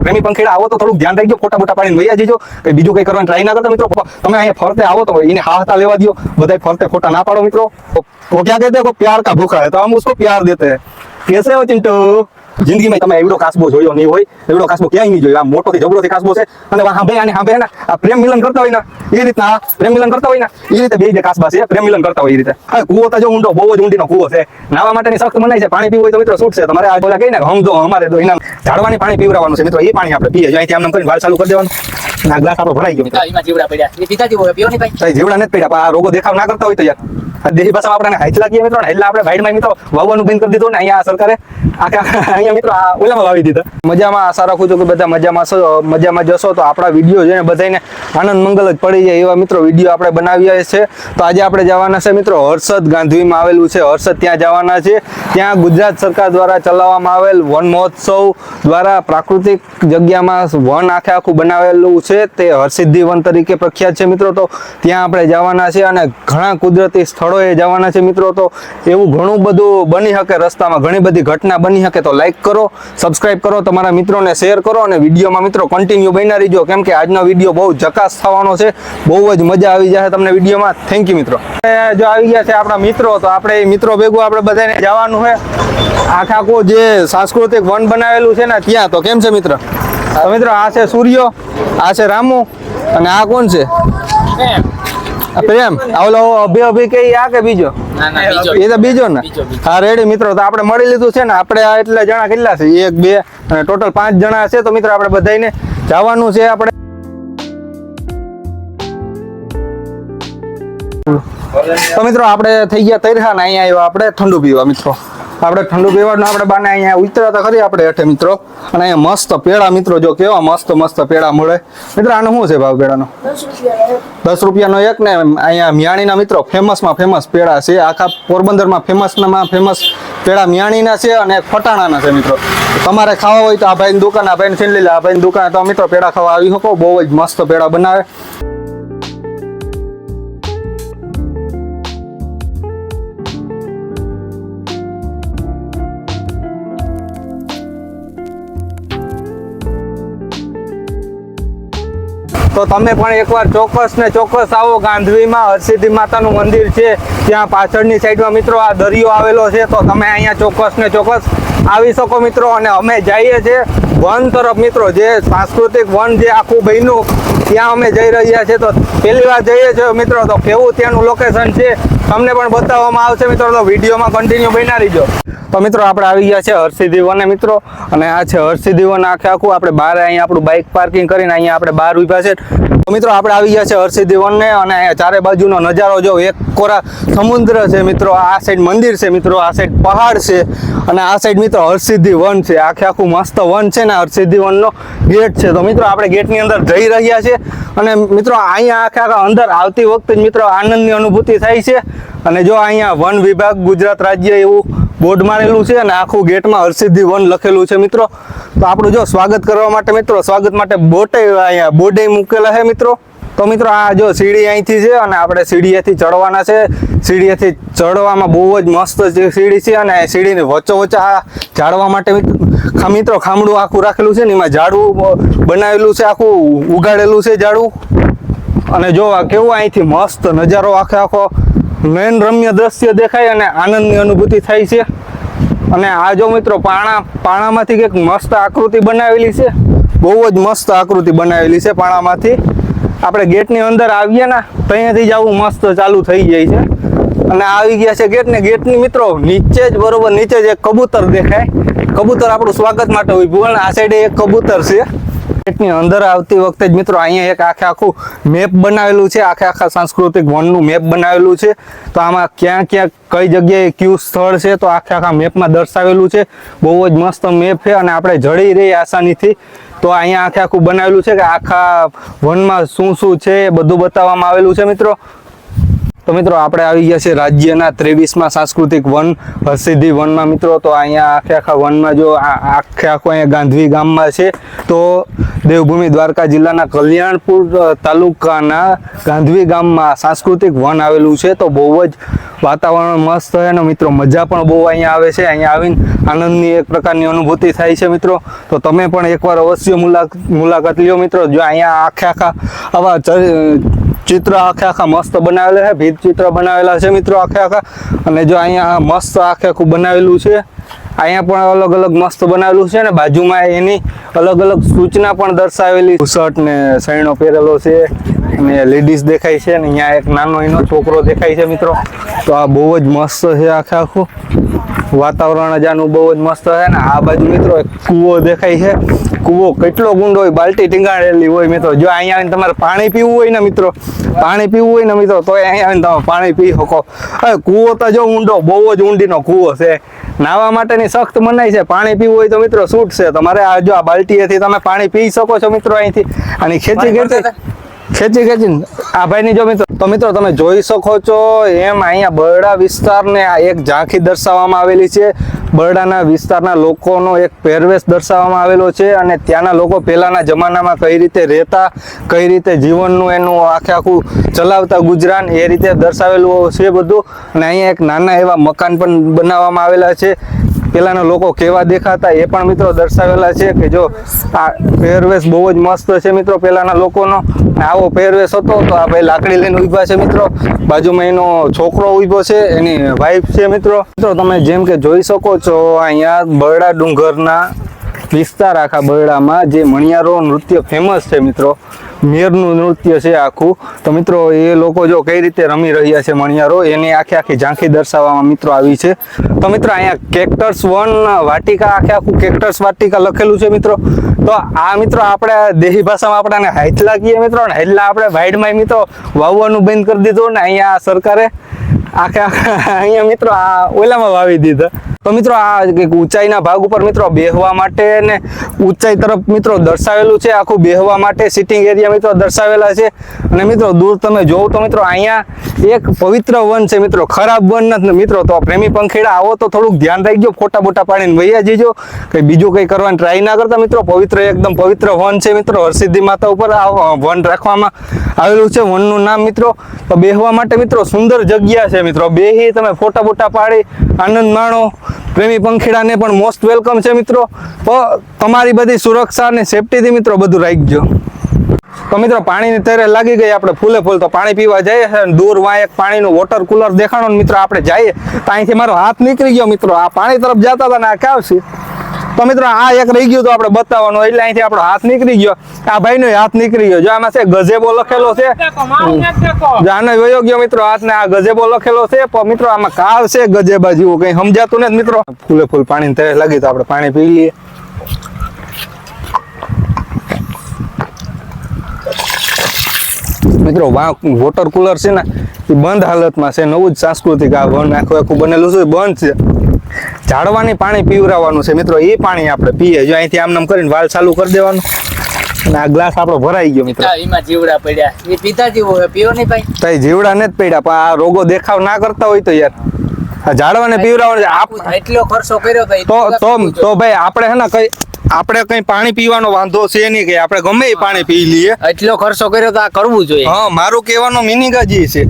પ્રેમી પંખીડા આવો તો થોડું ધ્યાન રાખજો ફોટા મોટા પાડીને વૈયા જજો કે બીજું કઈ કરવાની ટ્રાય ના કરતા મિત્રો. તમે અહીંયા ફરતે આવો તો એને હાથા લેવા દો બધા ફરતે ફોટા ના પાડો મિત્રો. તો ક્યાં કહેતે પ્યાર કા ભૂખા હે? તો હમ ઉસકો પ્યાર દેતે હૈ. કેસે હો ચિંટુ? જિંદગીમાં તમે એવડો કાસબો જોયો નહીં હોય, એવડો કાસબો ક્યાંય નહીં જોયો? આ મોટો થી જબરો થી કાસબો છે. અને ભાઈ અને હાંભે ને આ પ્રેમ મિલન કરતા હોય ને, એ રીતના પ્રેમ મિલન કરતા હોય ને, એ રીતે બે જે કાસબા છે પ્રેમ મિલન કરતા હોય એ રીતે. હવે કુવો તો જો ઊંડો, બહુ જ ઊંડીનો કુવો છે. નાવા માટેની સખત મનાય છે. પાણી પીવું હોય તો મિત્રો છૂટ છે? તમારે આ બોલા કહીને, હમ જો, અમારે તો એના ઝાડવાની પાણી પીવરાવાનું છે. મિત્રો, એ પાણી આપણે પીએ. જો અહીંથી આમ કરીને વાલ ચાલુ કરી દેવાનું. ના ગ્લાસ આપણો ભરાઈ ગયો. એમાં જીવડા પડ્યા. એ પીતા જીવો પીવો નહીં ભાઈ જીવડા નથી પડ્યા આ રોગો દેખાવ ના કરતા હોય તો યાર. આ ભાષા આપણે હાઈટ લાગીએ મિત્રો એટલે આપણે વાઈડમાં મિત્રો વાવવાનું બંધ કરી દીધું ને અહીંયા સરકારે આખા અહીંયા મિત્રો આ ઓલામાં વાવી દીધા. મજામાં આશા રાખું છું કે બધા મજામાં છો મજામાં જશો તો આપણા વીડિયો જોઈને બધાને આનંદ મંગલ જ પડી જાય એવા મિત્રો વીડિયો આપણે બનાવીએ છે. તો આજે આપણે જવાના છે મિત્રો હર્ષદ ગાંધીમાં આવેલું છે. હર્ષદ ત્યાં જવાના છે. ત્યાં ગુજરાત સરકાર દ્વારા ચલાવવામાં આવેલ વન મહોત્સવ દ્વારા પ્રાકૃતિક જગ્યામાં વન આખે આખું બનાવેલું છે. તે હરસિદ્ધિ તરીકે પ્રખ્યાત છે મિત્રો. તો ત્યાં આપણે જવાના છે અને ઘણા કુદરતી સ્થળોએ જવાના છે મિત્રો. તો એવું ઘણું બધું બની શકે રસ્તામાં, ઘણી બધી ઘટના બની શકે તો લાઈક કરો સબસ્ક્રાઇબ કરો, તમારા મિત્રોને શેર કરો અને વિડીયોમાં મિત્રો કન્ટિન્યુ બની રહીજો. કેમ કે આજનો વીડિયો બહુ જકાસ થવાનો છે, બહુ જ મજા આવી જશે તમને વિડીયોમાં. થેન્ક યુ મિત્રો. જો આવી ગયા છે આપણા મિત્રો, તો આપણે મિત્રો ભેગું આપણે બધાને જવાનું છે. આખા આખું જે સાંસ્કૃતિક વન બનાવેલું છે ને ત્યાં, તો કેમ છે મિત્ર? તો મિત્રો આ છે સૂર્યો આ છે રામુ અને આ કોણ છે? પ્રેમ. ઓલો અભી અભી કે આ કે બીજો? એ તો બીજો ને. હા રેડી મિત્રો તો આપણે મળી લીધું છે ને આપણે આ એટલા જણા કેટલા છે? એક બે અને ટોટલ પાંચ જણા છે તો મિત્રો આપણે બધાને જવાનું છે આપણે તો મિત્રો, આપણે થઈ ગયા તૈયાર ને અહીંયા આવ્યા. આપણે ઠંડુ પીવા, મિત્રો. આપણે ઠંડુ પીવાનું આપણે બાને અહીંયા ઉતર્યા તો ખરી આપણે હેઠે, મિત્રો. અને અહીંયા મસ્ત પેડા, મિત્રો, જો કેવા મસ્ત મસ્ત પેડા મળે. મિત્રો, આનો શું છે ભાવ પેડાનો? દસ રૂપિયાનો એક ને અહીંયા મિયાણીના, મિત્રો, ફેમસમાં ફેમસ પેડા છે. આખા પોરબંદરમાં ફેમસમાં ફેમસ પેડા મિયાણીના છે અને ફટાણાના છે, મિત્રો. તમારે ખાવા હોય તો આ ભાઈની દુકાન, આ ભાઈની છીંડી લે આ ભાઈની દુકાન તો, મિત્રો, પેડા ખાવા આવી શકો. બહુ જ મસ્ત પેડા બનાવે. તો તમે પણ એકવાર ચોક્કસ ને ચોક્કસ આવો ગાંધીમાં, હરસિદ્ધિ માતાનું મંદિર છે. ત્યાં પાછળની સાઈડમાં મિત્રો આ દરિયો આવેલો છે. તો તમે અહીંયા ચોક્કસ ને ચોક્કસ આવી શકો મિત્રો અને અમે જઈએ છીએ વન તરફ મિત્રો, જે સાંસ્કૃતિક વન જે આખું બન્યું, ત્યાં અમે જઈ રહ્યા છીએ. તો પહેલી વાર જઈએ છીએ મિત્રો, તો કેવું ત્યાંનું લોકેશન છે, તમને પણ બતાવવામાં આવશે મિત્રો. તો વિડીયોમાં કન્ટિન્યુ બનાવી રહીજો. તો મિત્રો, આપણે આવી ગયા છે હરસિદ્ધિ વને મિત્રો. અને આ છે હરસિદ્ધિ આખે આખું. આપણે બહાર અહીંયા આપણું બાઇક પાર્કિંગ કરીને અહીંયા આપણે બહાર ઊભા છે. તો મિત્રો, આપણે આવી ગયા છે હરસિદ્ધિ વનને અને અહીંયા ચારે બાજુનો નજારો જો એક કોરા સમુદ્ર છે મિત્રો. આ સાઈડ મંદિર છે મિત્રો. આ સાઈડ પહાડ છે. અને આ સાઈડ મિત્રો હરસિદ્ધિ વન છે. આખે આખું મસ્ત વન છે ને હરસિદ્ધિ વનનો ગેટ છે. તો મિત્રો, આપણે ગેટની અંદર જઈ રહ્યા છે અને મિત્રો, અહીંયા આખે આખા અંદર આવતી વખતે મિત્રો આનંદની અનુભૂતિ થાય છે. અને જો અહીંયા વન વિભાગ ગુજરાત રાજ્ય એવું બોર્ડ મારેલું છે અને આખું ગેટમાં હરસિદ્ધિ વન લખેલું છે મિત્રો. તો આપણું જો સ્વાગત કરવા માટે મિત્રો, સ્વાગત માટે બોટે અહીંયા બોર્ડે મૂકેલા છે મિત્રો. તો મિત્રો, આ જો સીડી અહીંથી છે અને આપણે સીડીએથી ચડવાના છે. સીડીએથી ચડવામાં બહુ જ મસ્ત સીડી છે અને સીડીની વચ્ચો વચ્ચે આ ઝાડવા માટે મિત્ર- ખામડું આખું રાખેલું છે ને એમાં ઝાડવું બનાવેલું છે, આખું ઉગાડેલું છે ઝાડવું. અને જો કેવું અહીંથી મસ્ત નજારો આખે આખો નયન રમ્ય દ્રશ્ય દેખાય અને આનંદની અનુભૂતિ થાય છે. અને આ જો મિત્રો પાણા, પાણામાંથી કંઈક મસ્ત આકૃતિ બનાવેલી છે. બહુ જ મસ્ત આકૃતિ બનાવેલી છે પાણામાંથી. આપણે ગેટની અંદર આવીએ ને ત્યાંથી જ આવું મસ્ત ચાલુ થઈ જાય છે. અને આવી ગયા છે ગેટ ને, ગેટની મિત્રો નીચે જ બરોબર, નીચે જ એક કબૂતર દેખાય. કબૂતર આપણું સ્વાગત માટે ઉભું આ સાઈડે એક કબૂતર છે. ગેટની અંદર આવતી વખતે જ મિત્રો અહીંયા એક આખે આખું મેપ બનાવેલું છે. આખે આખા સાંસ્કૃતિક વનનું મેપ બનાવેલું છે. તો આમાં ક્યાં ક્યાં, કઈ જગ્યાએ કયું સ્થળ છે તો આખે આખા મેપમાં દર્શાવેલું છે. બહુ જ મસ્ત મેપ છે અને આપણે જડી રહી આસાનીથી. તો અહીંયા આખે આખું બનાવેલું છે કે આખા વનમાં શું શું છે એ બધું બતાવવામાં આવેલું છે મિત્રો. તો મિત્રો, આપણે આવી ગયા છે રાજ્યના ત્રેવીસમાં સાંસ્કૃતિક વન હરસિદ્ધિ વનમાં. મિત્રો, તો અહીંયા આખે આખા વનમાં જો આખે આખો અહીંયા ગાંધવી ગામમાં છે, તો દેવભૂમિ દ્વારકા જિલ્લાના કલ્યાણપુર તાલુકાના ગાંધવી ગામમાં સાંસ્કૃતિક વન આવેલું છે. તો બહુ જ વાતાવરણ મસ્ત હોય અને મિત્રો, મજા પણ બહુ અહીંયા આવે છે. અહીંયા આવીને આનંદની એક પ્રકારની અનુભૂતિ થાય છે, મિત્રો. તો તમે પણ એકવાર અવશ્ય મુલાકાત લ્યો, મિત્રો. જો અહીંયા આખે આખા આવા ચિત્ર આખે આખા મસ્ત બનાવેલા છે ભીત ચિત્ર બનાવેલા છે મિત્રો આખે આખા. અને જો અહીંયા મસ્ત આખે આખું બનાવેલું છે, અહીંયા પણ અલગ અલગ મસ્ત બનાવેલું છે ને બાજુમાં એની અલગ અલગ સૂચના પણ દર્શાવેલી શર્ટ ને સૈણો પહેરેલો છે, અને લેડીઝ દેખાય છે ને અહીંયા એક નાનો એનો છોકરો દેખાય છે મિત્રો. તો આ બહુ જ મસ્ત છે આખે આખું. વાતાવરણ જ આનું બહુ જ મસ્ત છે ને આ બાજુ મિત્રો એક કૂવો દેખાય છે. કૂવો કેટલો ગુંડો હોય બાલ્ટી ટીંગાડેલી હોય મિત્રો. જો અહીંયા આવીને તમારે પાણી પીવું હોય ને મિત્રો પાણી પીવું હોય ને મિત્રો તો અહીંયા આવીને તમે પાણી પી શકો. હવે કૂવો તો જો ઊંડો બહુ જ ઊંડીનો કૂવો છે. નાહવા માટેની સખ્ત મનાઈ છે પાણી પીવું હોય તો મિત્રો છૂટ છે. તમારે આ જો આ બાલ્ટીએથી તમે પાણી પી શકો છો મિત્રો અહીંથી. અને ખેંચી ખેંચી ખેંચી ખેંચી આ ભાઈની જો મિત્રો તો મિત્રો તમે જોઈ શકો છો એમ અહીંયા બરડા વિસ્તારને આ એક ઝાંખી દર્શાવવામાં આવેલી છે. બરડાના વિસ્તારના લોકોનો એક પહેરવેશ દર્શાવવામાં આવેલો છે અને ત્યાંના લોકો પહેલાંના જમાનામાં કઈ રીતે રહેતા, કઈ રીતે જીવનનું એનું આખે આખું ચલાવતા ગુજરાન એ રીતે દર્શાવેલું છે બધું. અને અહીંયા એક નાના એવા મકાન પણ બનાવવામાં આવેલા છે. પેલાના લોકો કેવા દેખાતા એ પણ મિત્રો દર્શાવેલા છે કે જો આ પહેરવેશ બહુ જ મસ્ત છે મિત્રો પેલાના લોકોનો. આવો પહેરવેશ હતો તો આ ભાઈ લાકડી લઈને ઊભા છે મિત્રો. બાજુમાં એનો છોકરો ઊભો છે, એની વાઈફ છે મિત્રો. મિત્રો તમે જેમ કે જોઈ શકો છો, અહીંયા બરડા ડુંગરના વિસ્તાર આખા બરડામાં જે મણિયારો નૃત્ય ફેમસ છે મિત્રો. મેરનું નૃત્ય છે આખું. તો મિત્રો, એ લોકો જો કઈ રીતે રમી રહ્યા છે મણિયારો, એની આખી આખી ઝાંખી દર્શાવવામાં મિત્રો આવી છે. તો મિત્રો, અહીંયા કેક્ટર્સ વન વાટિકા, આખે આખું કેક્ટર્સ વાટિકા લખેલું છે મિત્રો. તો આ મિત્રો, આપણે દેહી ભાષામાં આપણે આને હાઈથલા કહીએ મિત્રો, ને હાઈથલા આપણે વાઇડમાં મિત્રો વાવવાનું બંધ કરી દીધું ને અહીંયા સરકારે આખે આખા અહીંયા મિત્રો આ ઓલામાં વાવી દીધા. તો મિત્રો આ ઊંચાઈના ભાગ ઉપર મિત્રો બેહવા માટે ને ઊંચાઈ તરફ મિત્રો દર્શાવેલું છે. આખું બેહવા માટે સિટિંગ એરિયા મિત્રો દર્શાવેલા છે. અને મિત્રો દૂર તમે જોવો તો મિત્રો અહીંયા એક પવિત્ર વન છે મિત્રો. ખરાબ વન નથી. મિત્રો તો પ્રેમી પંખેડા, આવો તો થોડુંક ધ્યાન રાખજો, ફોટા બોટા પાડીને વૈયા જજો. કંઈ બીજું કંઈ કરવાની ટ્રાય ના કરતા મિત્રો. પવિત્ર, એકદમ પવિત્ર વન છે મિત્રો. હરસિદ્ધિ માતા ઉપર આ વન રાખવામાં આવેલું છે. વનનું નામ મિત્રો તો બેહવા માટે મિત્રો સુંદર જગ્યા છે મિત્રો. બેહી તમે ફોટા બોટા પાડી, આનંદ માણો. પ્રેમી પંખીડાને પણ મોસ્ટ વેલકમ છે મિત્રો. તમારી બધી સુરક્ષા અને સેફટીથી મિત્રો બધું રાખજો. તો મિત્રો, પાણીની તરે લાગી ગઈ આપણે ફૂલે ફૂલ તો પાણી પીવા જઈએ છે દૂર વાય એક પાણીનું વોટર કુલર દેખાણો મિત્રો, આપણે જઈએ. તો અહીંથી મારો હાથ નીકળી ગયો મિત્રો. આ પાણી તરફ જતા હતા ને આ ક્યાં છે? તો મિત્રો, આ એક રહી ગયું તો આપણે બતાવવાનું એટલે અહીંથી આપણો હાથ નીકળી ગયો. આ ભાઈ નો હાથ નીકળી ગયો. જો આમાં છે ગજેબો લખેલો છે. જો આનો વયો ગયો મિત્રો હાથ ને આ ગજેબો લખેલો છે. પણ મિત્રો, આમાં કાળ છે ગજેબા જેવું, કઈ સમજાતું નથી મિત્રો. ફૂલે ફૂલ પાણી તરે લાગી તો આપણે પાણી પી લઈએ. મિત્રો વોટર કુલર છે ને, એ બંધ હાલતમાં છે. નવું જ સાંસ્કૃતિક આ વન આખું આખું બનેલું છે. બંધ છે. ઝાડવાની પાણી પીવરાવવાનું છે. મિત્રો એ પાણી આપણે પીએ. જો અહીંથી આમ નામ કરીને વાલ ચાલુ કરી દેવાનું. અને આ ગ્લાસ આપણો ભરાઈ ગયો મિત્રો. એમાં જીવડા પડ્યા. એ પીતા જીવો પીવો નહીં ભાઈ. તઈ જીવડા ને જ પડ્યા પણ આ રોગો દેખાવ ના કરતા હોય તો યાર. આ ઝાડવાને પીવરાવવાનું આપ એટલો ખર્ચો કર્યો તો તો તો તો ભાઈ આપણે હે ને કઈ આપણે કઈ પાણી પીવાનો વાંધો છે નહીં કે આપણે ગમે એ પાણી પી લઈએ. એટલો ખર્ચો કર્યો તો આ કરવું જોઈએ. હા મારું કહેવાનો મિનિંગ જ એ છે.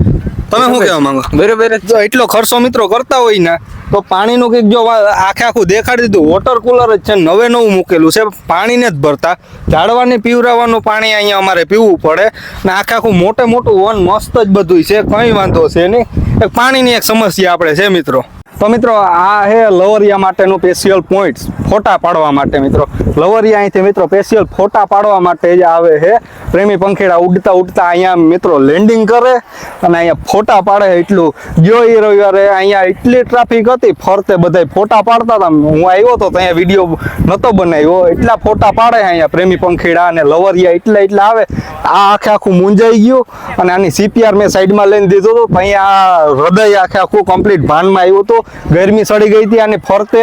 તમે શું કહેવા માંગો? બરોબર જો. એટલો ખર્ચો મિત્રો કરતા હોય ને તો પાણીનું કંઈક જો આખે આખું દેખાડી દીધું વોટર કુલર જ છે નવે નવું મૂકેલું છે. પાણીને જ ભરતા. ઝાડવાને પીવરાવવાનું પાણી અહીંયા અમારે પીવું પડે. ને આખે આખું મોટે મોટું વન મસ્ત જ બધું છે કંઈ વાંધો છે નહીં. એક પાણીની એક સમસ્યા આપણે છે મિત્રો. તો મિત્રો, આ હે લવરિયા માટેનું સ્પેશિયલ પોઈન્ટ ફોટા પાડવા માટે મિત્રો. લવરિયા અહીંથી મિત્રો સ્પેશિયલ ફોટા પાડવા માટે જ આવે છે પ્રેમી પંખેડા ઉડતા ઉડતા અહીંયા મિત્રો લેન્ડિંગ કરે અને અહીંયા ફોટા પાડે એટલું. ગયો એ રવિવારે, અહીંયા એટલી ટ્રાફિક હતી, ફરતે બધાય ફોટા પાડતા હતા. હું આવ્યો હતો અહીંયા વીડિયો નહોતો બનાવ્યો. એટલા ફોટા પાડે અહીંયા પ્રેમી પંખેડા અને લવરિયા એટલા એટલા આવે. આ આખે આખું મૂંઝાઈ ગયું અને આની સીપીઆર મેં સાઈડમાં લઈને દીધું હતું અહીંયા હૃદય આખે આખું કમ્પ્લીટ ભાનમાં આવ્યું હતું. ગરમી સડી ગઈ હતી અને ફરતે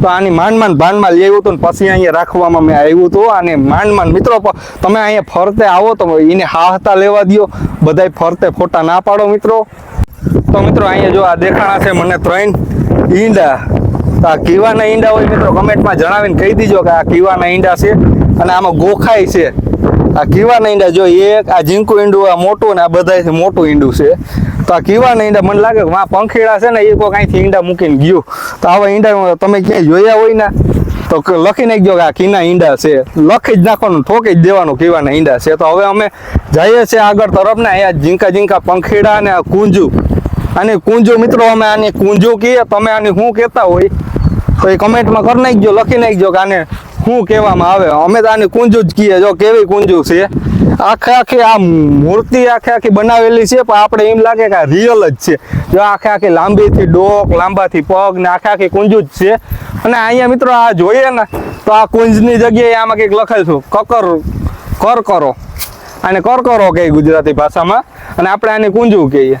તો આની માંડ માંડ ભાનમાં આવ્યું હતું ને પછી અહીંયા રાખવામાં મેં આવ્યું હતું. અને માંડ માંડ મિત્રો તમે અહીંયા ફરતે આવો તો એને હાહતા લેવા દ્યો. બધાય ફરતે ફોટા ના પાડો મિત્રો. તો મિત્રો, અહીંયા જો આ દેખાણા છે મને ત્રણ ઈંડા. તો આ કીવાના ઈંડા હોય મિત્રો, કમેન્ટમાં જણાવીને કહી દીજો કે આ કીવાના ઈંડા છે અને આમાં ગોખાય છે. આ કીવાના ઈંડા જો એક, આ ઝીંકું ઈંડું, આ મોટું ને આ બધા મોટું ઈંડું છે. તો આ કીવાના ઈંડા. મને લાગે કે આ પંખીડા છે ને એ કોઈ કાંઈથી ઈંડા મૂકીને ગયું. તો આવા ઈંડા તમે ક્યાંય જોયા હોય ને, તો લખી નાખજો કે આ કીના ઈંડા છે. લખી જ નાખવાનું, ઠોકી જ દેવાનું કીવાના ઈંડા છે. તો હવે અમે જઈએ છીએ આગળ તરફ ને અહીંયા ઝીંકા ઝીંકા પંખીડા અને આ કુંજુ. અને કુંજુ મિત્રો, અમે આની કુંજુ કહીએ, તમે આની શું કહેતા હોય? તો એ કમેન્ટમાં કરી નાખજો, લખી નાખજો કે આને શું કહેવામાં આવે. અમે તો આની કુંજુ જ કહીએ. જો કેવી કુંજુ છે? આખે આખી આ મૂર્તિ આખે આખી બનાવેલી છે, પણ આપણે એમ લાગે કે આ રિયલ જ છે. જો આખે આખી લાંબીથી ડોક, લાંબાથી પગ ને આખે આખી કુંજુ જ છે. અને અહીંયા મિત્રો આ જોઈએ ને, તો આ કુંજની જગ્યાએ આમાં કંઈક લખેલ છું, કકર કર કરો આને કર કરો કહે ગુજરાતી ભાષામાં. અને આપણે આને કુંજુ કહીએ.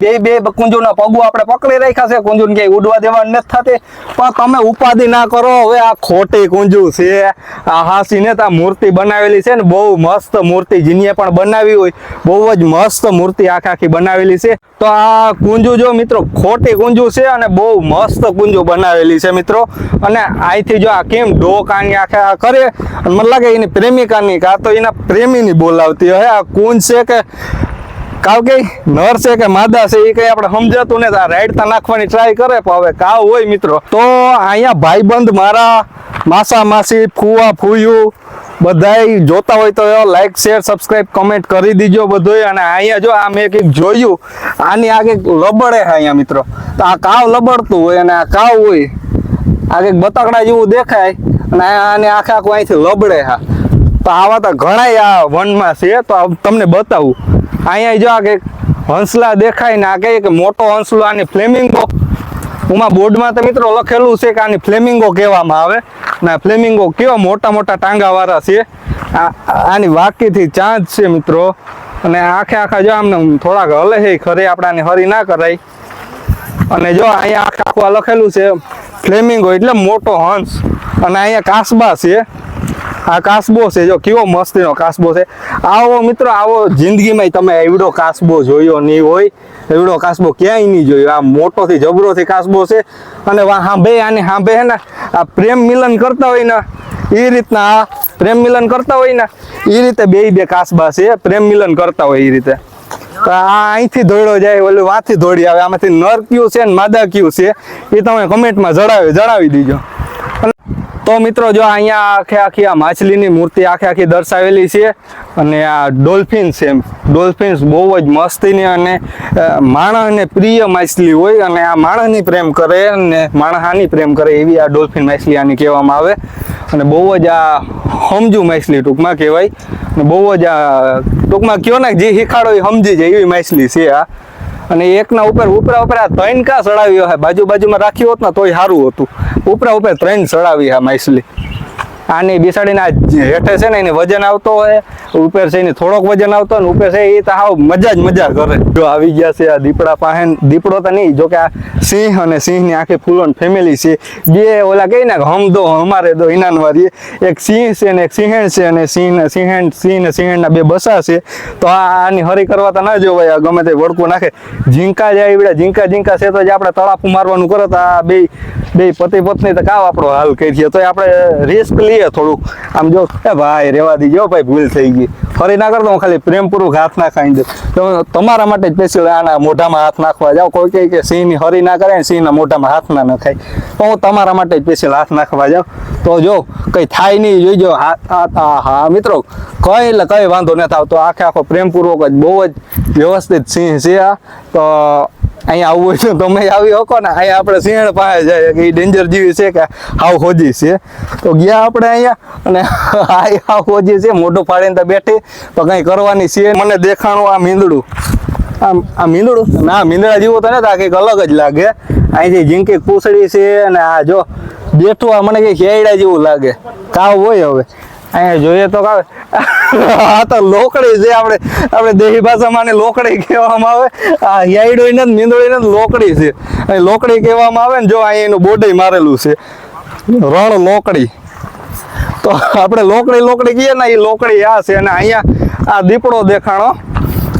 બે બે કુંજુના પગુ આપણે પકડી રાખ્યા છે. કુંજુને ક્યાંય ઉડવા દેવા નથી થતી. પણ તમે ઉપાધિ ના કરો. હવે આ ખોટી કુંજુ છે. આ હાસીને તો મૂર્તિ બનાવેલી છે ને બહુ મસ્ત મૂર્તિ. જીનીએ પણ બનાવી હોય. બહુ જ મસ્ત મૂર્તિ આખા આખી બનાવેલી છે. તો આ કુંજુ જો મિત્રો ખોટી કુંજુ છે અને બહુ મસ્ત કુંજુ બનાવેલી છે મિત્રો. અને અહીંથી જો આ કેમ ડોક આની આખે આ કરે? મને લાગે એની પ્રેમિકાની, કાં તો એના પ્રેમીની બોલાવતી હોય. આ કુંજ છે કે કાવ કે નર છે કે માદા છે એ કઈ આપણે સમજાતું ને આ રાઈડતા નાખવાની ટ્રાય કરે, પણ હવે કાવ હોય મિત્રો. તો અહીંયા ભાઈબંધ મારા, માસા માસી, ફુવા ફૂયું, બધાય જોતા હોય તો લાઈક શેર સબસ્ક્રાઇબ કમેન્ટ કરી દીજો બધું અને અહીંયા જો આ મેં કંઈક જોયું, આની આગે લબડે છે અહીંયા મિત્રો. તો આ કાવ લબડતું હોય અને આ કાવ હોય, આ કંઈક બતકડા જેવું દેખાય. અને આ- આને આખે આખું અહીંથી લબડે હા તો આવા તો ઘણાય આ વનમાં છે. તો તમને બતાવું. અહીંયા જો આ કંઈક હંસલા દેખાય ને આ કહે કે મોટો હંસલો, આની ફ્લેમિંગો. ઉમાં બોર્ડમાં તો મિત્રો લખેલું છે કે આની ફ્લેમિંગો કહેવામાં આવે. ને ફ્લેમિંગો કેવા મોટા મોટા ટાંગાવાળા છે. આની વાકીથી ચાંદ છે મિત્રો. અને આખે આખા જો આમને થોડાક હલે છે ખરે આપણાને હરી ના કરાય. અને જો અહીંયા આખે આખું લખેલું છે, ફ્લેમિંગો એટલે મોટો હંસ. અને અહીંયા કાસબા છે. આ કાસબો છે, જો કેવો મસ્તીનો કાસબો છે. આવો મિત્રો, આવો જિંદગીમાં તમે એવડો કાસબો જોયો નહીં હોય, એવડો કાસબો ક્યાંય નહીં જોયો. આ મોટોથી જબરોથી કાસબો છે. અને હાંભે આને હાંભે હે ને આ પ્રેમ મિલન કરતા હોય ને એ રીતના આ પ્રેમ મિલન કરતા હોય ને એ રીતે બે બે કાસબા છે. પ્રેમ મિલન કરતા હોય એ રીતે. આ અહીંથી દોડ્યો જાય, ઓલું વાથી દોડી આવે. આમાંથી નર કયું છે ને માદા કયું છે. એ તમે કમેન્ટમાં જણાવી જણાવી દીજો. તો મિત્રો જો અહીંયા આખે આખી આ માછલીની મૂર્તિ આખે આખી દર્શાવેલી છે અને આ ડોલ્ફિન છે ડોલ્ફિન્સ બહુ જ મસ્તીની અને માણસને પ્રિય માછલી હોય અને આ માણસની પ્રેમ કરે અને માણસાની પ્રેમ કરે એવી આ ડોલ્ફિન માછલી આની કહેવામાં આવે. અને બહુ જ આ સમજુ માછલી ટૂંકમાં કહેવાય. અને બહુ જ આ, ટૂંકમાં કયો ને, જે શીખાડો એ સમજી જાય એવી માછલી છે આ. અને એકના ઉપર ઉપરા ઉપર આ ત્રણ કા ચડાવ્યો હે? બાજુ બાજુમાં રાખ્યું હોત ને તોય સારું હતું. ઉપરા ઉપર ત્રણ ચડાવી હા માછલી. આની બેસાડીને આ હેઠે છે ને એને વજન આવતો હોય, ઉપર છે એને થોડોક વજન આવતો ને ઉપર છે એ તો હાવ મજા જ મજા કરે. જો આવી ગયા છે આ દીપડા પાસે, દીપડો તો નહીં જો કે આ સિંહ અને સિંહની આખી ફૂલોની ફેમિલી છે. બે ઓલા કહી ને હમ દો, અમારે દો ઇનાનવારી એક સિંહ છે ને એક સિંહણ છે અને સિંહ, સિંહણ, સિંહ ને સિંહણના બે બસા છે. તો આ આની હરી કરવા તો ના જોવાય ગમે તે વડકું નાખે. ઝીંકા જાય એવડા ઝીંકા ઝીંકા છે તો જે આપણે તળાપું મારવાનું કરો. તો આ બે બે પતિ પત્ની તો કાવ આપણો હાલ કહી કરીએ? તો આપણે રિસ્ક લઈએ થોડુંક. આમ જો, એ ભાઈ, રેવા દીજો ભાઈ, ભૂલ થઈ ગઈ. ફરી ના કરતો હું ખાલી પ્રેમપૂર્વક હાથ ના ખાઈ દઉં. તો તમારા માટે સ્પેશિયલ આના મોઢામાં હાથ નાખવા જાઓ કોઈ કહે કે સિંહની હરી ના કરે ને સિંહના મોઢામાં હાથ ના નખાય તો હું તમારા માટે સ્પેશિયલ હાથ નાખવા જાઉં તો જો, કંઈ થાય નહીં જોઈજો હા હા, મિત્રો, કંઈ એટલે કંઈ વાંધો નથી આવતો. આખે આખો પ્રેમપૂર્વક જ બહુ જ વ્યવસ્થિત સિંહ છે આ. તો અહીંયા આવવું હોય તો તમે આવી શકો ને. અહીંયા આપણે સિંહણ પાસે જાય કે એ ડેન્જર જેવી છે કે હાવ ખોજી છે. તો ગયા આપણે અહીંયા અને આ હાવ ખોજી છે. મોઢું ફાડીને તો બેઠી. તો કંઈ કરવાની છે મને દેખાણું આ મીંદડું. આમ, આ મીંદડું? ના, મીંદડા જેવું તો નથી, આ કંઈક અલગ જ લાગે. અહીંથી જીંકી પૂછડી છે અને આ જો બેઠું આ મને કંઈક હેડા જેવું લાગે. કાવ હોય હવે. અહીંયા જોઈએ તો આ તો લોકડી છે આપણે. આપણે દેહી ભાષામાં આને લોકડી કહેવામાં આવે. આ યાઈડોઈ ને મીંદોડી ને લોકડી છે. અહીં લોકડી કહેવામાં આવે ને જો અહીંયા એનું બોર્ડે મારેલું છે. રણ લોકડી. તો આપણે લોકડી લોકડી કહીએ ને એ લોકડી આ છે અને અહીંયા આ દીપડો દેખાણો.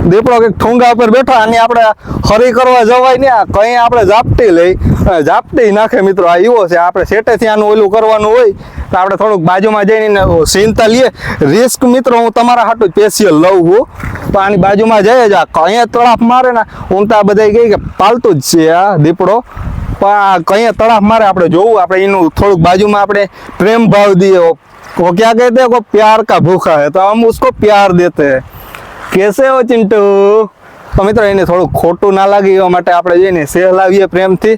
દીપડો કંઈક ઠુંગા ઉપર બેઠો આની આપણે હરી કરવા જવાય ને આ કઈ આપણે ઝાપટી લઈ અને ઝાપટી નાખે મિત્રો આ એવો છે આપણે સેટેથી આનું ઓલું કરવાનું હોય તો આપણે થોડુંક બાજુમાં જઈને ચિંતા લઈએ રિસ્ક મિત્રો હું તમારા હાટું સ્પેશિયલ લઉં છું તો આની બાજુમાં જઈએ જ આ કઈ તળાપ મારે ને હું તો આ બધા કહી કે પાલતું જ છે આ દીપડો પણ આ કઈ તળાપ મારે આપણે જોવું આપણે એનું થોડુંક બાજુમાં આપણે પ્રેમ ભાવ દઈએ वो क्या कहते हैं को प्यार का भूखा है तो हम उसको प्यार देते हैं કેસે હો ચિંટુ? તો મિત્રો એને થોડું ખોટું ના લાગે એવા માટે આપણે જઈને સહેલાવીએ પ્રેમથી.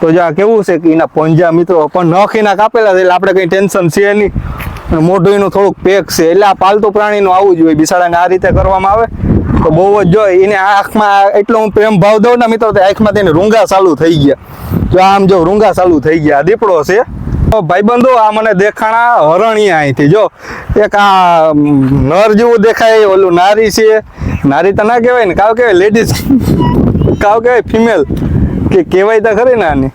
તો જો આ કેવું છે કે એના પંજા મિત્રો પણ નખીના કાપેલા છે, એટલે આપણે કંઈ ટેન્શન છે નહીં. અને મોઢું એનું થોડુંક પેક છે. એટલે આ પાલતુ પ્રાણીનું આવું જ હોય, બિસાડાને આ રીતે કરવામાં આવે. તો બહુ જ જો એને આંખમાં એટલો હું પ્રેમ ભાવ દઉં ને મિત્રો, તો આંખમાં તેને રૂંગા ચાલુ થઈ ગયા. જો આમ જો રૂંગા ચાલુ થઈ ગયા. દીપડો છે. ભાઈબંધો આ મને દેખાણા હરણિયા અહીંથી. જો, એક આ નર જેવું દેખાય, ઓલું નારી છે. નારી તો ના કહેવાય ને, કાવ કહેવાય લેડીઝ કાવ કહેવાય ફિમેલ કે કહેવાય તો ખરી ને આની.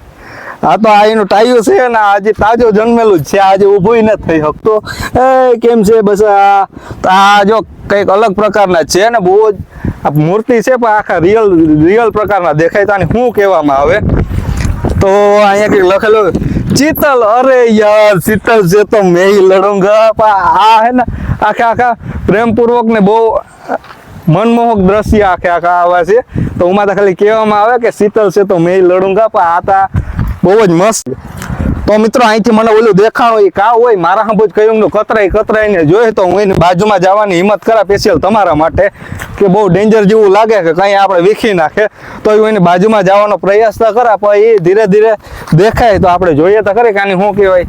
આ તો આ એનું ટાયું છે ને આજે તાજો જન્મેલું જ છે. આજે ઊભું નથી થઈ શકતો. એ, કેમ છે? બસ આ જો કંઈક અલગ પ્રકારના છે ને, બહુ જ મૂર્તિ છે, પણ આખા રિયલ રિયલ પ્રકારના દેખાય તો આને શું કહેવામાં આવે? તો અહીંયા કંઈક લખેલું શીતલ, અરે યાર, શીતલ છે તો મેં લડુંગા. આ હે ને, આખા આખા પ્રેમપૂર્વક ને બહુ મનમોહક દ્રશ્ય આખે આખા આવા છે. તો ઉમાં તો ખાલી કહેવામાં આવે કે શીતલ છે તો મેં લડુંગા. પણ આ તા બહુ જ મસ્ત. તો મિત્રો અહીંથી મને ઓલું દેખાણો એ કા હોય, મારા હંભું જ કહ્યું કતરાઈ કતરાઈને જોઈએ તો હું એની બાજુમાં જવાની હિંમત કરા સ્પેશિયલ તમારા માટે કે બહુ ડેન્જર જેવું લાગે કે કંઈ આપણે વીખી નાખે. તો હું એની બાજુમાં જવાનો પ્રયાસ તો કરા, પણ એ ધીરે ધીરે દેખાય તો આપણે જોઈએ તો ખરી કે આની શું કહેવાય.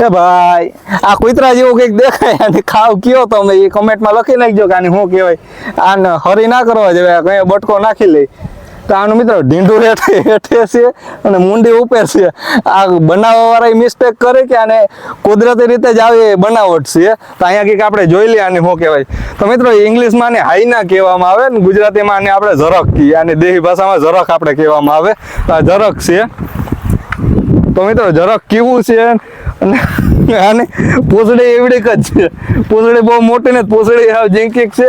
એ ભાઈ, આ કુતરા જેવું કંઈક દેખાય અને ખાવ કયો તમે? એ કમેન્ટમાં લખી નાખજો કે આની શું કહેવાય. આને હરી ના કરવા જવાય કંઈ બટકો નાખી લઈ તો આનું મિત્રો, ઢીંઢું હેઠે હેઠે છે અને મુંડી ઉપર છે. આ બનાવવા વાળા મિસ્ટેક કરે કે આને કુદરતી રીતે જ આવે બનાવટ છે. તો અહીંયા કંઈક આપણે જોઈ લઈએ આને શું કહેવાય. તો મિત્રો ઇંગ્લિશમાં આને હાઈના કહેવામાં આવે ને ગુજરાતીમાં આને આપણે ઝરક કહીએ. અને દેહી ભાષામાં ઝરક આપણે કહેવામાં આવે. તો આ ઝરક છે. તો મિત્રો જરાક કેવું છે? અને આને પૂંછડી એવડીક જ છે. પૂછડી બહુ મોટી ને પૂછડી ઝીંકીક છે.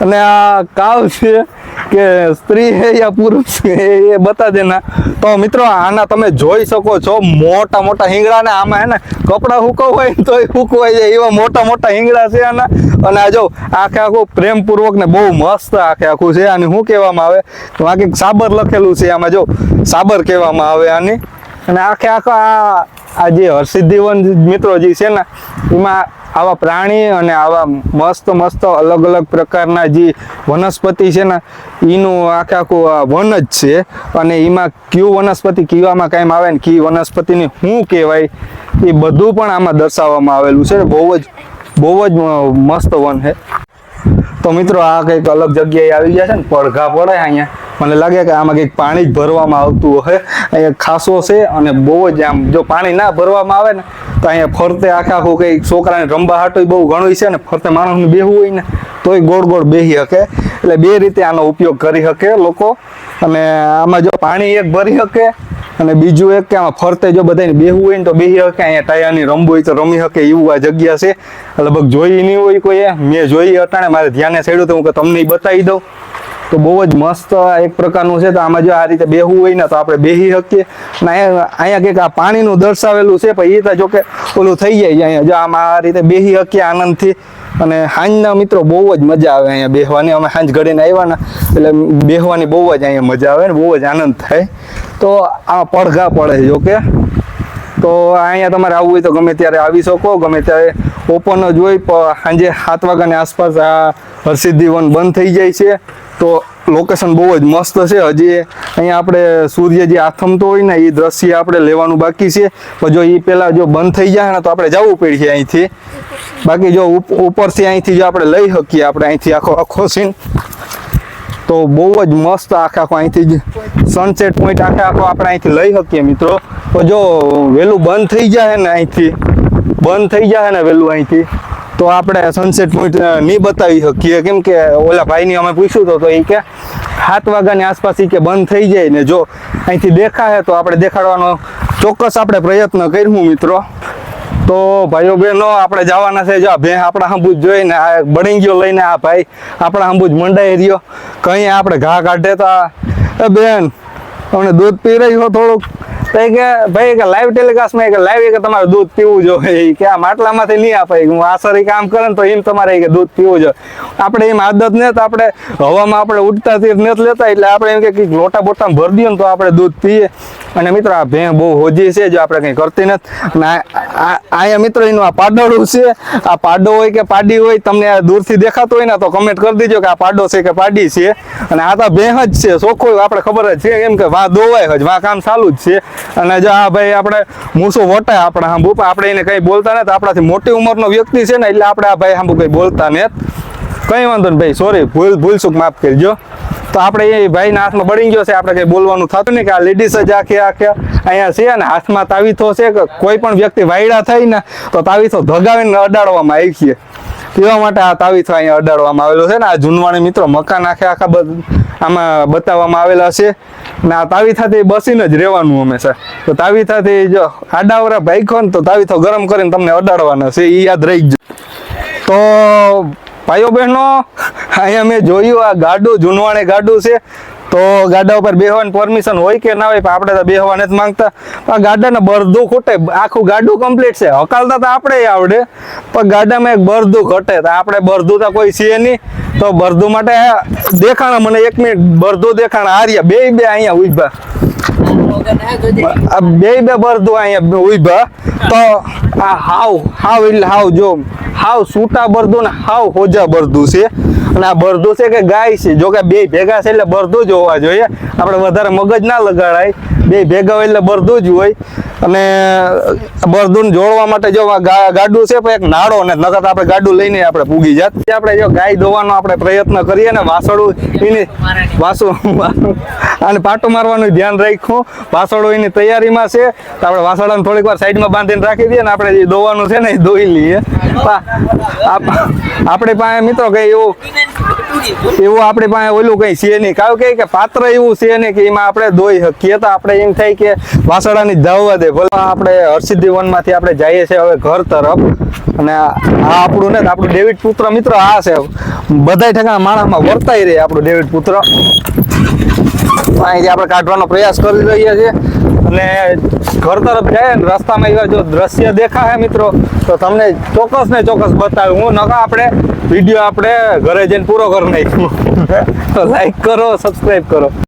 અને આ કાવ છે. કે સ્ત્રી હે યા પુરુષ હે, એ બતા દેના તો મિત્રો, આના તમે જોઈ શકો છો, મોટા મોટા હિંગડા ને આમાં હે ને, કપડા હુકવાય ને તોય હુકવાય જાય. એવા મોટા મોટા હિંગડા છે આના. અને આ જો, આખે આખું પ્રેમપૂર્વક ને બહુ મસ્ત આખે આખું છે. આને શું કહેવામાં આવે? તો આ સાબર લખેલું છે આમાં જો, સાબર કહેવામાં આવે આની. અને આખે આખા આ આ જે હરસિદ્ધિવન મિત્રો જે છે ને, એમાં આવા પ્રાણી અને આવા મસ્ત મસ્ત અલગ અલગ પ્રકારના જે વનસ્પતિ છે ને, એનું આખે આખું વન જ છે. અને એમાં કયું વનસ્પતિ કીવામાં કાંઈ આવે ને, કી વનસ્પતિને શું કહેવાય, એ બધું પણ આમાં દર્શાવવામાં આવેલું છે. બહુ જ બહુ જ મસ્ત વન છે. તો મિત્રો, આ કંઈક અલગ જગ્યાએ આવી ગયા છે ને, પડઘા પડે અહીંયા. મને લાગે કે આમાં કંઈક પાણી જ ભરવામાં આવતું હશે અહીંયા ખાસો છે અને બહુ જ આમ, જો પાણી ના ભરવામાં આવે ને, તો અહીંયા ફરતે આખા આખું કંઈક છોકરાને રમવા હાટું બહુ ઘણું છે ને, ફરતે માણસને બેહવું હોય ને, તોય ગોળ ગોળ બેહી શકે. એટલે બે રીતે આનો ઉપયોગ કરી શકે લોકો. અને આમાં જો પાણી એક ભરી શકે અને બીજું એક કે આમાં ફરતે જો બધાને બેહવું હોય ને તો બેહી શકે અહીંયા ટાયાની રમવું હોય તો રમી શકે એવું આ જગ્યા છે. લગભગ જોઈ નહીં હોય કોઈએ, મેં જોઈ અટાણે, મારે ધ્યાને ચડ્યું તો હું તમને બતાવી દઉં. તો બહુ જ મસ્ત એક પ્રકારનું છે, તો આમાં જો આ રીતે બેહવું હોય ને તો આપણે બેહી શકીએ અને અહીંયા અહીંયા કંઈક આ પાણીનું દર્શાવેલું છે, પણ એ તો જો કે ઓલું થઈ જાય અહીંયા. જો આમાં આ રીતે બેહી શકીએ આનંદથી. અને સાંજના મિત્રો બહુ જ મજા આવે અહીંયા બેહવાની. અમે સાંજ ઘડીને આવ્યા ને એટલે બેહવાની બહુ જ અહીંયા મજા આવે ને બહુ જ આનંદ થાય. તો આ પડઘા પડે જો કે તો અહીંયા તમારે આવવું હોય તો ગમે ત્યારે આવી શકો, ગમે ત્યારે ઓપન જ હોય સાંજે સાત વાગ્યાની આસપાસ આ હરસિદ્ધિ વન બંધ થઈ જાય છે. તો લોકેશન બહુ જ મસ્ત છે. હજી અહીંયા આપણે સૂર્ય જે આથમતો હોય ને, એ દ્રશ્ય આપણે લેવાનું બાકી છે. પણ જો એ પહેલાં જો બંધ થઈ જાય ને, તો આપણે જવું પડશે અહીંથી. બાકી જો ઉપ- ઉપરથી અહીંથી જો આપણે લઈ શકીએ, આપણે અહીંથી આખો આખો સીન તો બહુ જ મસ્ત આખા આખો અહીંથી સનસેટ પોઈન્ટ આખે આખો આપણે અહીંથી લઈ શકીએ મિત્રો. તો જો વહેલું બંધ થઈ જાય ને અહીંથી, બંધ થઈ જાય ને વહેલું અહીંથી, તો આપણે સનસેટ પોઈન્ટ નહીં બતાવી શકીએ. કેમ કે ઓલા ભાઈની અમે પૂછ્યું તો એ કે, સાત વાગ્યાની આસપાસ કે બંધ થઈ જાય ને જો અહીંથી દેખાય તો આપણે દેખાડવાનો ચોક્કસ આપણે પ્રયત્ન કર્યું મિત્રો. તો ભાઈઓ બહેનો, આપણે જવાના છે. જો ભે આપણા હંબુજ જોઈને આ બળી ગયો લઈને આ ભાઈ આપણા હંબુજ મંડાઈ રહ્યો. કઈ આપણે ઘા કાઢે તો એ બેન અમને દૂધ પી રહી હો થોડુંક? તો કે, ભાઈ કે લાઈવ ટેલિકાસ્ટમાં કે લાઈવ કે તમારે દૂધ પીવું જોઈએ. કે આ માટલામાંથી નહીં આપે. હું આસરી કામ કરે ને તો એમ તમારે કે દૂધ પીવું જોઈએ. આપણે એમ આદત ને તો આપણે હવામાં આપણે ઉડતા તીર નથી લેતા, એટલે આપણે એમ કે લોટા બોટા ભરી દઈએ ને તો આપણે દૂધ પીએ. અને મિત્રો, આ ભેં બહુ હોજી છે, જો આપણે કંઈ કરતી નથી. અને અહીંયા મિત્રો, એનું આ પાડોળું છે. આ પાડો હોય કે પાડી હોય, તમને દૂરથી દેખાતું હોય ને, તો કમેન્ટ કરી દીજો કે આ પાડો છે કે પાડી છે. અને આ તો ભેં જ છે, ચોખ્ખો આપણે ખબર જ છે. એમ કે વાં દોવાય જ વાં કામ ચાલુ જ છે. અને જો આ ભાઈ આપણે મૂસો વટાય આપણા હા પણ આપણે એને કંઈ બોલતા નથી. આપણાથી મોટી ઉંમરનો વ્યક્તિ છે ને, એટલે આપણે આ ભાઈ હાંભુ કંઈ બોલતા નથી. કંઈ વાંધો નહીં ભાઈ સોરી ભૂલ ભૂલ ચૂક માફ કરજો. તો આપણે એ ભાઈના હાથમાં બળી ગયો છે. આપણે કંઈ બોલવાનું થતું નહીં કે આ લેડીઝ જ આખે આખે અહીંયા છે અને હાથમાં તાવીથો છે કે કોઈ પણ વ્યક્તિ વાયડા થાય ને તો તાવીથો ધગાવીને અડાડવામાં આવી છે. તેવા માટે આ તાવીથો અહીંયા અડાડવામાં આવેલો છે ને. આ જૂનવાણી મિત્રો મકાન આખે આખા આમાં બતાવવામાં આવેલા છે. ને આ તાવીથાથી બસીને જ રહેવાનું હંમેશા તો તાવીથાથી જો આડાવરા ભાઈખો ને તો તાવીથો ગરમ કરીને તમને અડાડવાના છે. એ યાદ રહી જ તો ભાઈઓ બહેનો, અહીંયા મેં જોયું આ ગાડું, જૂનવાણે ગાડું છે. તો ગાડા ઉપર બેહવાની પરમિશન હોય કે ના હોય, પણ આપણે તો બેહવા નથી માંગતા. પણ ગાડાને બરદું ખૂટે. આખું ગાડું કમ્પ્લીટ છે. હકાલતા તો આપણે આવડે, પણ ગાડામાં એક બરધું ઘટે. તો આપણે બરદું તો કોઈ છે નહીં. તો બરદું માટે દેખાણા, મને એક મિનિટ બરદું દેખાણા. આર્યા, બે બે અહીંયા ઊભા આ બે બે બરદું અહીંયા ઊભા તો આ હાવ હાવ એટલે હાવ જો, હાવ સૂટા બરદું ને હાવ હોજા બરદું છે. અને આ બરદું છે કે ગાય છે? જો કે બે ભેગા છે એટલે બરદું જ હોવા જોઈએ. આપણે વધારે મગજ ના લગાડાય. બે ભેગા હોય એટલે બરદું જ હોય. અને બરદું જોડવા માટે જો ગાડું છે, પણ એક નાળો ને, નકર આપણે ગાડું લઈને આપણે પૂગી જાત. આપણે જો ગાય દોવાનો આપણે પ્રયત્ન કરીએ ને વાસળું એની વાસુ અને પાટો મારવાનું ધ્યાન રાખ્યું વાસળો એની તૈયારીમાં છે. તો આપણે વાસળાને થોડીક વાર સાઈડમાં બાંધીને રાખી દઈએ ને, આપણે જે દોવાનું છે ને, એ દોઈ લઈએ. આપણી પાસે મિત્રો કઈ એવું એવું આપણી પાસે ઓલું કઈ છે નહીં. કારણ કે પાત્ર એવું છે નહીં કે એમાં આપણે દોઈ શકીએ. તો આપણે એમ થાય કે વાસણાની ધાવવા દે ભલે આપણે હર્ષિદ્ધિ વનમાંથી આપણે જઈએ છીએ હવે ઘર તરફ. અને આ આપણું ને આપણું ડેવિડ પુત્ર મિત્ર આ છે. બધાય ઠેકા માણસમાં વર્તાઈ રહે આપણું ડેવિડ પુત્ર. અહીંથી આપણે કાઢવાનો પ્રયાસ કરી રહ્યા છીએ. અને ઘર તરફ જાય ને રસ્તામાં એવા જો દ્રશ્ય દેખાય મિત્રો, તો તમને ચોક્કસ ને ચોક્કસ બતાવ્યું. હું નકા આપણે, વીડિયો આપણે ઘરે જઈને પૂરો કરી નાખ્યું. તો લાઈક કરો સબસ્ક્રાઈબ કરો.